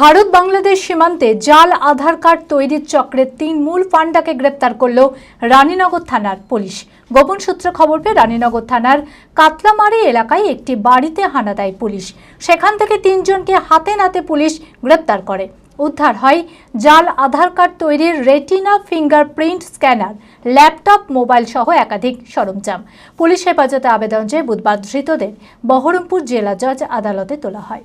ভারত বাংলাদেশ সীমান্তে জাল, আধার কার্ড তৈরির চক্রের তিন মূল পাণ্ডাকে গ্রেপ্তার করল রানীনগর থানার পুলিশ। গোপন সূত্রে খবর পেয়ে রানীনগর থানার কাতলামারি এলাকায় একটি বাড়িতে হানা দেয় পুলিশ। সেখান থেকে তিনজনকে হাতে নাতে পুলিশ গ্রেপ্তার করে। উদ্ধার হয় জাল, আধার কার্ড তৈরির retina fingerprint scanner, laptop, mobile সহ একাধিক সরঞ্জাম। পুলিশ হেফাজতে আবেদন চেয়ে বুধবার ধৃতদের বহরমপুর জেলা জজ আদালতে তোলা হয়।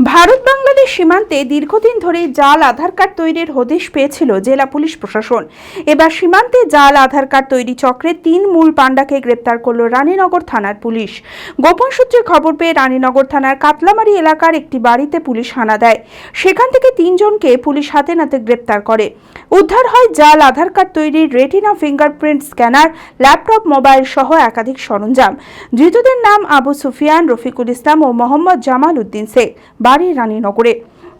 Bharat Bangladesh সীমান্তে দীর্ঘদিন ধরে জাল আধার কার্ড তৈরির হদিশ পেয়েছিল জেলা পুলিশ প্রশাসন। এবার সীমান্তে জাল আধার কার্ড তৈরি চক্রে তিন মূল পাণ্ডাকে গ্রেপ্তার করল রানীনগর থানার পুলিশ। গোপন সূত্রে খবর পেয়ে রানীনগর থানার কাতলামারি এলাকার একটি বাড়িতে পুলিশ হানা দেয়। সেখান থেকে তিনজনকে পুলিশ হাতে নাতে গ্রেপ্তার করে। উদ্ধার হয় জাল আধার কার্ড তৈরির retina fingerprint scanner, laptop, mobile সহ একাধিক সরঞ্জাম। ধৃতদের নাম আবু সুফিয়ান, রফিকুল ইসলাম ও মোহাম্মদ জামাল উদ্দিন শেখ। রানীনগরে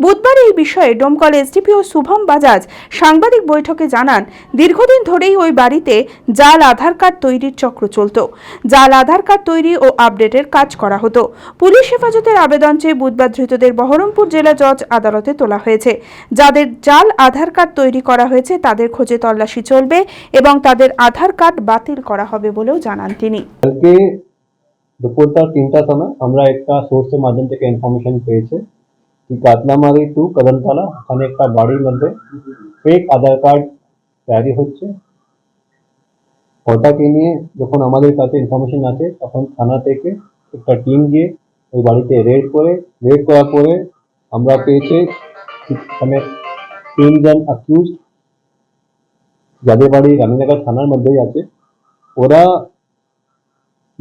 বুধবার এই বিষয়ে ডোমকল এসডিপিও শুভম বাজাজ সাংবাদিক বৈঠকে জানান, দীর্ঘদিন ধরেই ওই বাড়িতে জাল আধার কার্ড তৈরির চক্র চলত। জাল আধার কার্ড তৈরি ও আপডেটের কাজ করা হতো। পুলিশ হেফাজতের আবেদন চেয়ে বুধবার ধৃতদের বহরমপুর জেলা জজ আদালতে তোলা হয়েছে। যাদের জাল আধার কার্ড তৈরি করা হয়েছে, তাদের খোঁজে তল্লাশি চলবে এবং তাদের আধার কার্ড বাতিল করা হবে বলেও জানান তিনি। দুপুরটা তিনটার সময় আমরা একটা সোর্সের মাধ্যম থেকে ইনফরমেশন পেয়েছে কি কাতলামারি টু কদমতলা ওখানে একটা বাড়ির মধ্যে ফেক আধার কার্ড তৈরি হচ্ছে ওটাকে নিয়ে যখন আমাদের কাছে ইনফরমেশন আছে তখন থানা থেকে একটা টিম গিয়ে ওই বাড়িতে রেড করে রেড করার পরে আমরা পেয়েছি মানে তিনজন অ্যাকিউজ যাদের বাড়ি রানীনগর থানার মধ্যেই আছে ওরা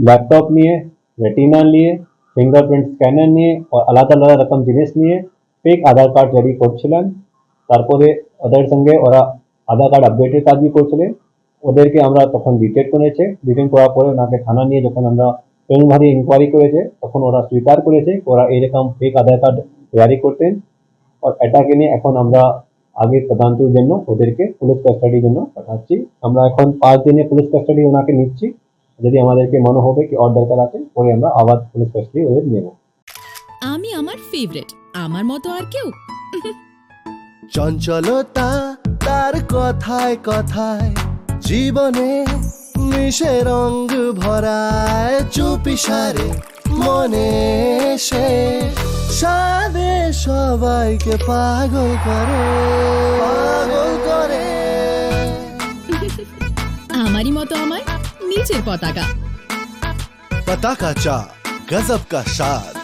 ল্যাপটপ নিয়ে রেটিনা নিয়ে ফিঙ্গারপ্রিন্ট স্ক্যানার নিয়ে আলাদা আলাদা রকম জিনিস নিয়ে ফেক আধার কার্ড রেডি করছিলেন তারপরে ওদের সঙ্গে ওরা আধার কার্ড আপডেটের কাজই করছিলেন ওদেরকে আমরা তখন ডিটেক্ট করেছে। ডিটেক্ট করার পরে ওনাকে থানা নিয়ে যখন আমরা ভারী ইনকোয়ারি করেছে, তখন ওরা স্বীকার করেছে ওরা এরকম ফেক আধার কার্ড তৈরি করতেন। আর এটাকে নিয়ে এখন আমরা আগে তদন্তের জন্য ওদেরকে পুলিশ কাস্টাডির জন্য পাঠাচ্ছি। আমরা এখন পাঁচ দিনে পুলিশ কাস্টাডি ওনাকে নিচ্ছি। যদি আমাদেরকে মনে হবে কি ওর দরকার আছে পরে আমরা আবার পুলিশ কাস্টাডি ওদের নেব। আমি আমার ফেভারিট আমার মতো আর কেউ? চঞ্চলতা তার কথায় কথায় জীবনে মিশে রঙ ভরায় চুপি সারে মনে সে। সাদে সবাইকে পাগল করে পাগল করে। আমারই মতো আমার नीचे पताका। पताका चा गजब का शाद